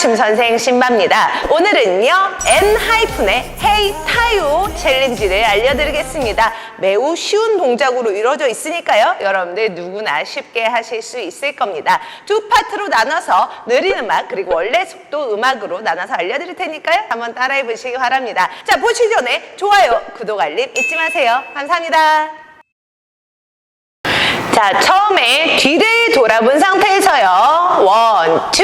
맞춤 선생 신바입니다. 오늘은요, N-의 헤이 타요 챌린지를 알려드리겠습니다. 매우 쉬운 동작으로 이루어져 있으니까요. 여러분들 누구나 쉽게 하실 수 있을 겁니다. 두 파트로 나눠서 느린 음악 그리고 원래 속도 음악으로 나눠서 알려드릴 테니까요. 한번 따라해 보시기 바랍니다. 자, 보시기 전에 좋아요, 구독, 알림 잊지 마세요. 감사합니다. 자, 처음에 뒤를 돌아본 상태에서요. 원, 투,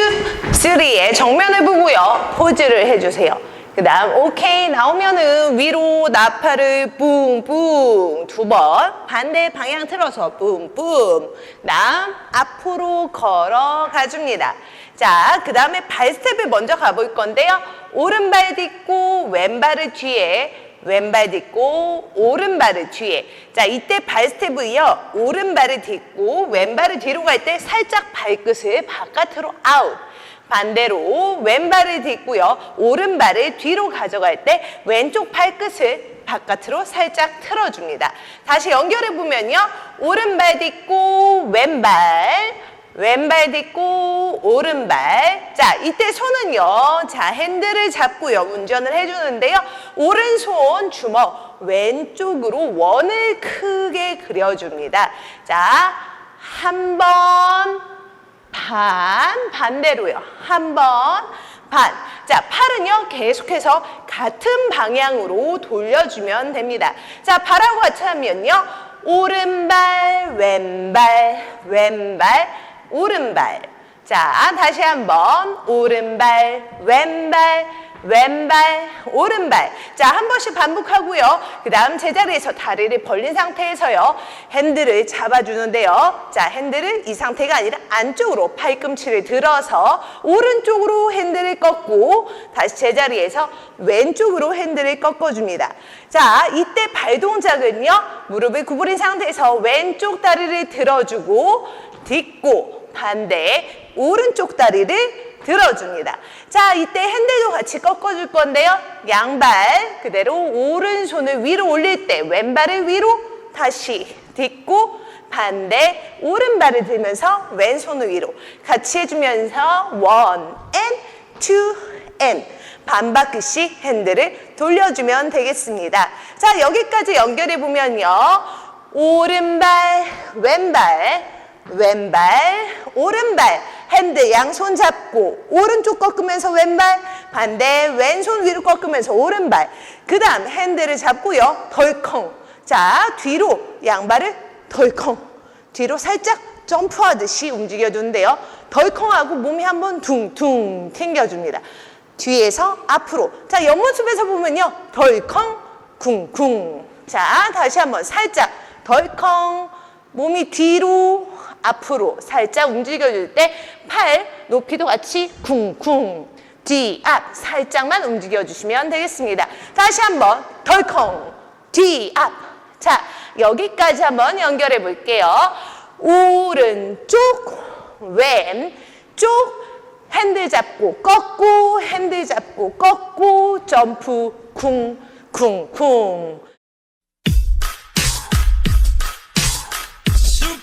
쓰리의 정면을 보고요. 포즈를 해주세요. 그 다음, 오케이. 나오면은 위로 나팔을 뿡뿡. 두 번. 반대 방향 틀어서 뿡뿡. 다음, 앞으로 걸어가 줍니다. 자, 그 다음에 발스텝을 먼저 가볼 건데요. 오른발 딛고 왼발을 뒤에 왼발 딛고 오른발을 뒤에 자 이때 발스텝이요 오른발을 딛고 왼발을 뒤로 갈 때 살짝 발끝을 바깥으로 아웃 반대로 왼발을 딛고요. 오른발을 뒤로 가져갈 때 왼쪽 발끝을 바깥으로 살짝 틀어줍니다. 다시 연결해 보면요. 오른발 딛고 왼발 왼발 딛고 오른발. 자 이때 손은요. 자 핸들을 잡고요. 운전을 해주는데요. 오른손 주먹 왼쪽으로 원을 크게 그려줍니다. 자 한 번 반 반대로요 한 번 반. 자, 팔은요, 계속해서 같은 방향으로 돌려주면 됩니다. 자, 발하고 같이 하면요, 오른발, 왼발, 왼발, 오른발. 자, 다시 한번 오른발, 왼발, 왼발, 오른발. 자, 한 번씩 반복하고요. 그 다음 제자리에서 다리를 벌린 상태에서요. 핸들을 잡아주는데요. 자, 핸들은 이 상태가 아니라 안쪽으로 팔꿈치를 들어서 오른쪽으로 핸들을 꺾고 다시 제자리에서 왼쪽으로 핸들을 꺾어줍니다. 자, 이때 발 동작은요. 무릎을 구부린 상태에서 왼쪽 다리를 들어주고 딛고 반대 오른쪽 다리를 들어줍니다. 자, 이때 핸들도 같이 꺾어줄 건데요. 양발 그대로 오른손을 위로 올릴 때 왼발을 위로 다시 딛고 반대 오른발을 들면서 왼손을 위로 같이 해주면서 원, 앤, 투, 앤 반바퀴씩 핸들을 돌려주면 되겠습니다. 자, 여기까지 연결해 보면요. 오른발, 왼발, 왼발, 오른발, 핸드 양손 잡고 오른쪽 꺾으면서 왼발, 반대 왼손 위로 꺾으면서 오른발. 그 다음 핸들을 잡고요. 덜컹. 자, 뒤로 양발을 덜컹. 뒤로 살짝 점프하듯이 움직여주는데요. 덜컹하고 몸이 한번 둥둥 튕겨줍니다. 뒤에서 앞으로. 자, 옆모습에서 보면요. 덜컹, 쿵쿵. 자, 다시 한번 살짝 덜컹. 몸이 뒤로 앞으로 살짝 움직여줄 때 팔 높이도 같이 쿵쿵 뒤 앞 살짝만 움직여주시면 되겠습니다. 다시 한번 덜컹 뒤 앞. 자 여기까지 한번 연결해 볼게요. 오른쪽 왼쪽 핸들 잡고 꺾고 핸들 잡고 꺾고 점프 쿵쿵쿵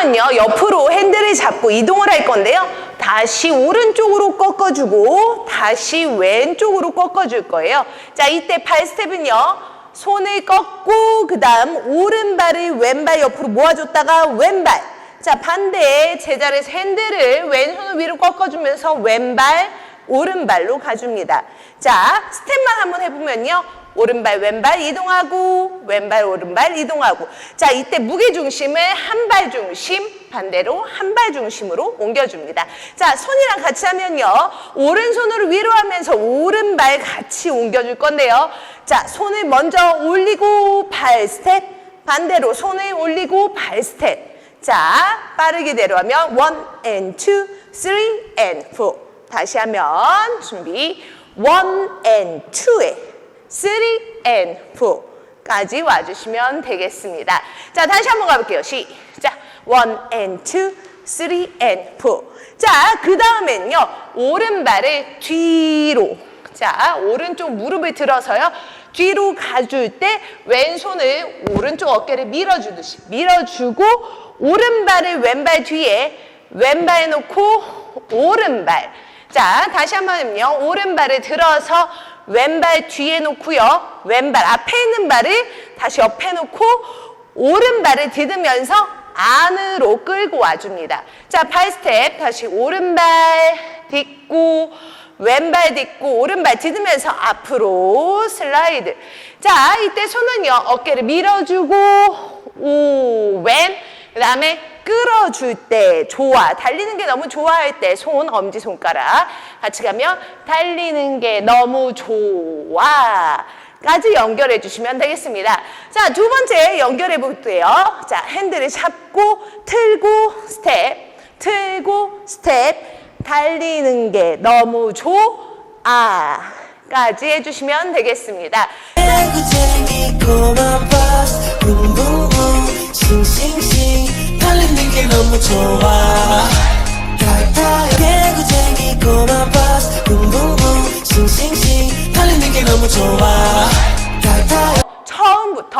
다음은요. 옆으로 핸들을 잡고 이동을 할 건데요. 다시 오른쪽으로 꺾어주고 다시 왼쪽으로 꺾어줄 거예요. 자, 이때 팔 스텝은요. 손을 꺾고 그 다음 오른발을 왼발 옆으로 모아줬다가 왼발. 자, 반대에 제자리에서 핸들을 왼손을 위로 꺾어주면서 왼발, 오른발로 가줍니다. 자, 스텝만 한번 해보면요. 오른발 왼발 이동하고 왼발 오른발 이동하고. 자 이때 무게 중심을 한 발 중심 반대로 한 발 중심으로 옮겨줍니다. 자 손이랑 같이 하면요. 오른손으로 위로 하면서 오른발 같이 옮겨줄 건데요. 자 손을 먼저 올리고 발 스텝 반대로 손을 올리고 발 스텝. 자 빠르게 내려가면 원 and two, three and four 다시 하면 준비. one and two에 three and four까지 와주시면 되겠습니다. 자, 다시 한번 가볼게요. 시작. one and two, three and four. 자, 그 다음엔요. 오른발을 뒤로. 자, 오른쪽 무릎을 들어서요. 뒤로 가줄 때 왼손을 오른쪽 어깨를 밀어주듯이 밀어주고 오른발을 왼발 뒤에 왼발 놓고 오른발. 자, 다시 한 번은요. 오른발을 들어서 왼발 뒤에 놓고요. 왼발 앞에 있는 발을 다시 옆에 놓고 오른발을 디디면서 안으로 끌고 와줍니다. 자, 발 스텝 다시 오른발 딛고 왼발 딛고 오른발 디디면서 앞으로 슬라이드. 자, 이때 손은요. 어깨를 밀어주고 오, 왼. 그다음에 끌어줄 때 좋아. 달리는 게 너무 좋아할 때 손, 엄지 손가락 같이 가면 달리는 게 너무 좋아. 까지 연결해 주시면 되겠습니다. 자, 두 번째 연결해 볼게요. 자, 핸들을 잡고 틀고 스텝, 틀고 스텝. 달리는 게 너무 좋아. 까지 해주시면 되겠습니다.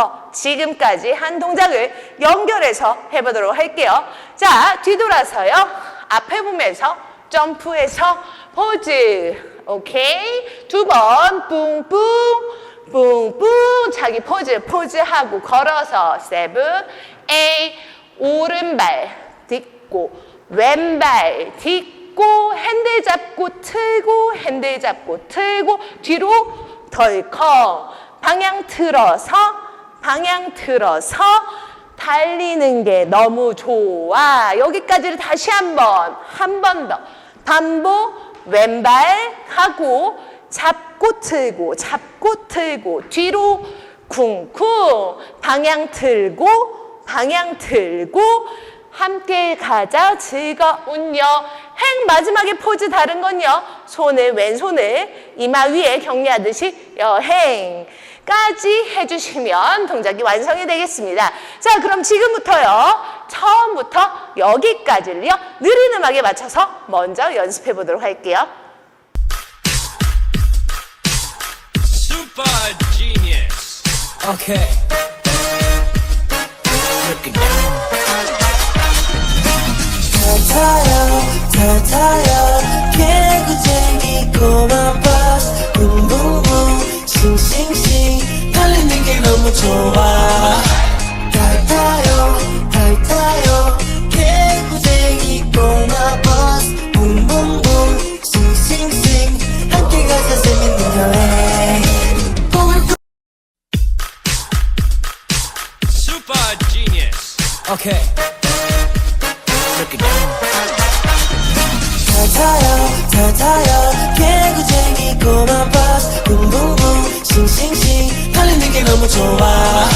처음부터 지금까지 한 동작을 연결해서 해보도록 할게요. 자, 뒤돌아서요. 앞에 보면서 점프해서 포즈. 오케이. 두 번, 뿡뿡, 뿡뿡. 자기 포즈, 포즈하고 걸어서 세븐, 에이. 오른발 딛고, 왼발 딛고, 핸들 잡고 틀고, 핸들 잡고 틀고, 뒤로 덜컹. 방향 틀어서 방향 틀어서 달리는 게 너무 좋아. 여기까지를 다시 한 번 한 번 더. 반복 왼발 하고 잡고 틀고 잡고 틀고 뒤로 쿵쿵. 방향 틀고 방향 틀고 함께 가자. 즐거운요 행. 마지막에 포즈 다른 건요. 손을 왼손을 이마 위에 격려하듯이 여행 까지 해주시면 동작이 완성이 되겠습니다 자 그럼 지금부터요 처음부터 여기까지를요 느린 음악에 맞춰서 먼저 연습해 보도록 할게요 Super genius. Okay. Down. 타요 타 타요 개구쟁이 Okay. It down. 타타요, 타타요, 개구쟁이 꼬만 버스, 붕붕붕, 싱싱싱, 달리는 게 너무 좋아.